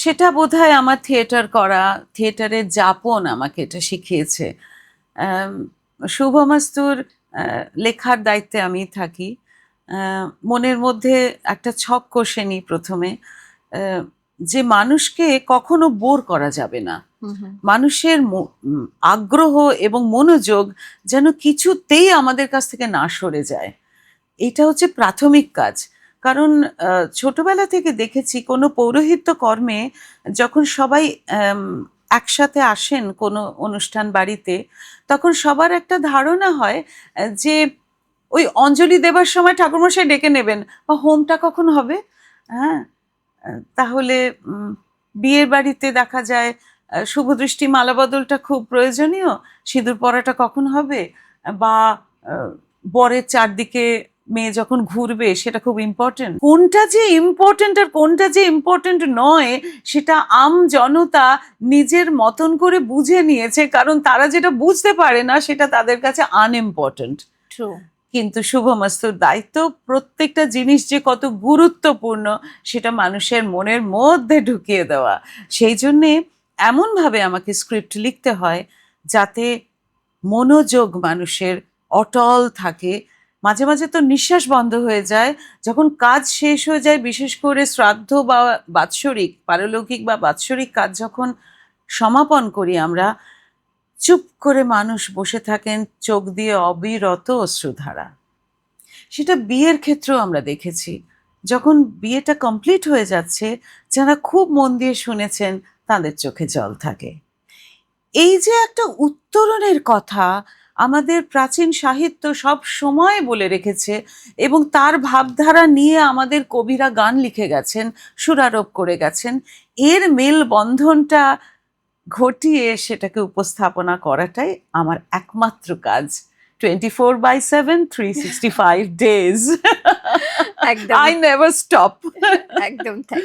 সেটা বোধহয় আমার থিয়েটার করা থিয়েটারের যাপন আমাকে এটা শিখিয়েছে। শুভমাস্তুর লেখার দায়িত্বে আমি থাকি। মনের মধ্যে একটা ছক কষে নিই প্রথমে। যে মানুষকে কখনো বোর করা যাবে না। মানুষের আগ্রহ এবং মনোযোগ যেন কিছুতেই আমাদের কাছ থেকে না সরে যায়। এটা হচ্ছে প্রাথমিক কাজ। কারণ ছোটবেলা থেকে দেখেছি কোনো পৌরোহিত্য কর্মে যখন সবাই একসাথে আসেন কোনো অনুষ্ঠান বাড়িতে, তখন সবার একটা ধারণা হয় যে ওই অঞ্জলি দেবার সময় ঠাকুরমশাই ডেকে নেবেন। বা, হোমটা কখন হবে? হ্যাঁ? তাহলে বিয়ের বাড়িতে দেখা যায় শুভদৃষ্টি মালাবদলটা খুব প্রয়োজনীয়, সিঁদুর পরাটা কখন হবে? বা বরের চারদিকে মেয়ে যখন ঘুরবে সেটা খুব ইম্পর্টেন্ট কোনটা যে ইম্পর্টেন্ট আর কোনটা যে ইম্পর্টেন্ট নয় সেটা আম জনতা নিজের মতন করে বুঝে নিয়েছে কারণ তারা যেটা বুঝতে পারে না সেটা তাদের কাছে আনইম্পর্টেন্ট ট্রু কিন্তু শুভমস্তুর দায়িত্ব প্রত্যেকটা জিনিস যে কত গুরুত্বপূর্ণ সেটা মানুষের মনের মধ্যে ঢুকিয়ে দেওয়া। সেই জন্যে এমনভাবে আমাকে স্ক্রিপ্ট লিখতে হয় যাতে মনোযোগ মানুষের অটল থাকে মাঝে মাঝে তো নিঃশ্বাস বন্ধ হয়ে যায়। যখন কাজ শেষ হয়ে যায়, বিশেষ করে শ্রাদ্ধ বা বাৎসরিক, পারলৌকিক বা বাৎসরিক কাজ যখন সমাপন করি আমরা, চুপ করে মানুষ বসে থাকেন, চোখ দিয়ে অবিরত অশ্রুধারা। সেটা বিয়ের ক্ষেত্রেও আমরা দেখেছি। যখন বিয়েটা কমপ্লিট হয়ে যাচ্ছে, যারা খুব মন দিয়ে শুনেছেন, তাদের চোখে জল থাকে। এই যে একটা উত্তরণের কথা আমাদের প্রাচীন সাহিত্য সব সময় বলে রেখেছে এবং তার ভাবধারা নিয়ে আমাদের কবিরা গান লিখে গেছেন সুরারোপ করে গেছেন। এর মেল বন্ধনটা ঘটিয়ে সেটাকে উপস্থাপনা করাটাই আমার একমাত্র কাজ। Twenty four by seven three sixty five days একদম। আই নেভার স্টপ একদম তাই